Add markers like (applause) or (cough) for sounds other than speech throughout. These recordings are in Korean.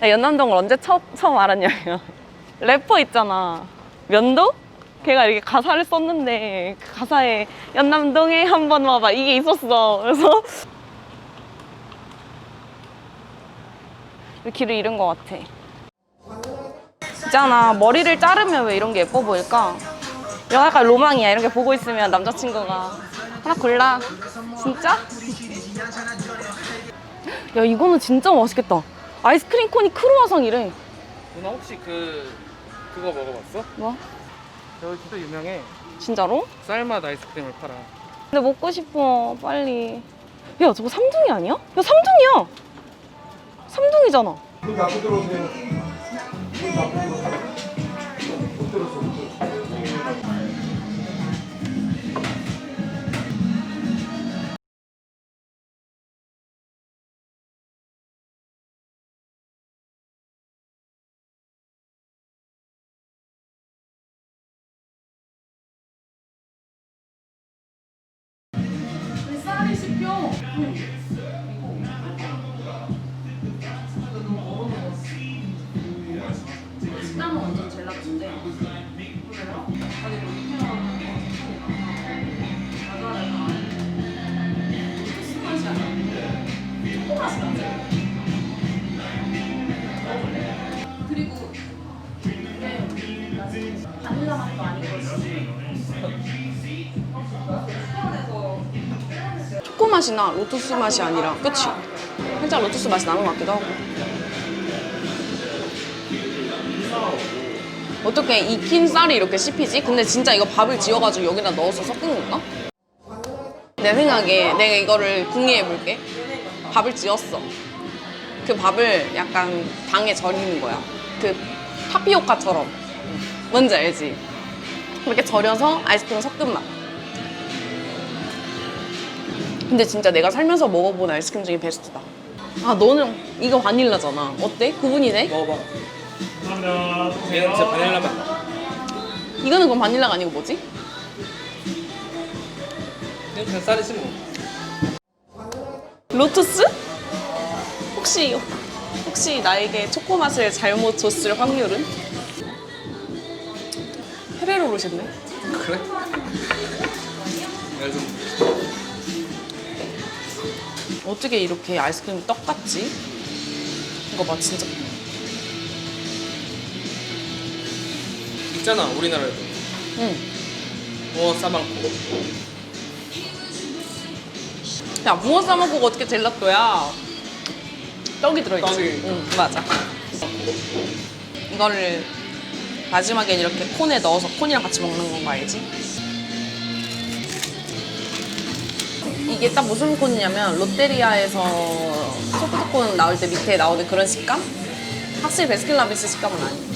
나 연남동을 언제 처, 처음 알았냐면 (laughs) 래퍼 있잖아. 면도? 걔가 이렇게 가사를 썼는데 그 가사에 연남동에 한 번 와봐. 이게 있었어. 그래서 (laughs) 길을 잃은 것 같아. 있잖아. 머리를 자르면 왜 이런 게 예뻐 보일까? 이거 약간 로망이야. 이런 게 보고 있으면 남자친구가 하나 골라. 진짜? 야 이거는 진짜 맛있겠다 아이스크림 코니 크루아상이래 누나 혹시 그 그거 먹어봤어? 뭐? 여기 진짜 유명해. 진짜로? 쌀맛 아이스크림을 팔아. 근데 먹고 싶어 빨리 야 저거 삼둥이 아니야? 야 삼둥이야 삼둥이잖아 문 앞으로 들어오세요. 문 앞으로 들어오세요. 맛이 나 로투스 맛이 아니라 그치? 살짝 로투스 맛이 나는 것 같기도 하고 어떻게 익힌 쌀이 이렇게 씹히지? 근데 진짜 이거 밥을 지어가지고 여기다 넣어서 섞은 건가? 내 생각에 내가 이거를 궁리해 볼게 밥을 지었어 그 밥을 약간 당에 절이는 거야 그 타피오카처럼 뭔지 알지? 그렇게 절여서 아이스크림 섞은 맛 근데 진짜 내가 살면서 먹어본 아이스크림 중에 베스트다. 아 너는 이거 바닐라잖아. 어때? 구분이네? 먹어봐. 얘는 진짜 바닐라 맛. 이거는 그럼 바닐라가 아니고 뭐지? 얘는 그냥 쌀이지 뭐. 로투스? 혹시 혹시 나에게 초코 맛을 잘못 줬을 확률은? 페레로 로셨네. 그래? 내가 좀 어떻게 이렇게 아이스크림이 떡같지? 이거 봐 진짜. 있잖아 우리나라에도. 응. 어 싸망고. 야 붕어 싸먹고 어떻게 젤라또야? 떡이 들어있지. 떡이. 응 맞아. 이거를 마지막엔 이렇게 콘에 넣어서 콘이랑 같이 먹는 건거 알지? 이게 딱 무슨 콘이냐면 롯데리아에서 소프트콘 나올 때 밑에 나오는 그런 식감? 확실히 베스킨라빈스 식감은 아니야.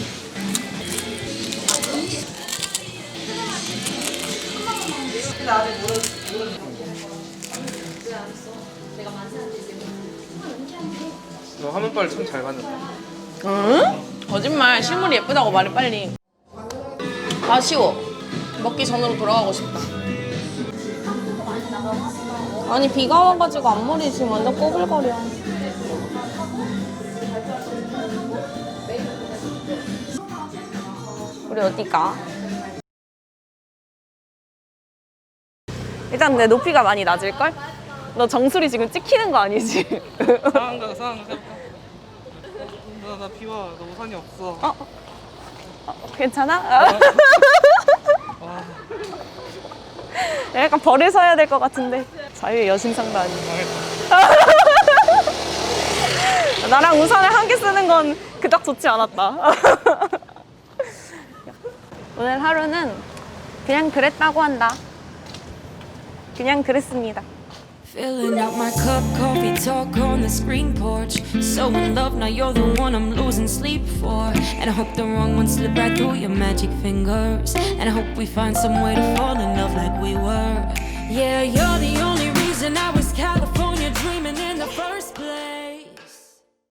너 화면빨 참잘 받는다. 응? 거짓말 실물이 예쁘다고 말해 빨리 아쉬워 먹기 전으로 돌아가고 싶다 아니 비가 와가지고 앞머리 지금 완전 꼬불거려 우리 어디 가? 일단 내 높이가 많이 낮을걸? 너 정수리 지금 찍히는 거 아니지? 상한가 상한가? 나나 비와 너 우산이 없어. 어? 어, 괜찮아? (laughs) 와 약간 벌을 서야 될 것 같은데 자유의 여신상도 아니고 망했다. 나랑 우산을 함께 쓰는 건 그닥 좋지 않았다 오늘 하루는 그냥 그랬다고 한다 그냥 그랬습니다 Filling out my cup, coffee talk on the screen porch. So in love, now you're the one I'm losing sleep for. And I hope the wrong ones slip right through your magic fingers. And I hope we find some way to fall in love like we were. Yeah, you're the only reason I was California dreaming in the first place.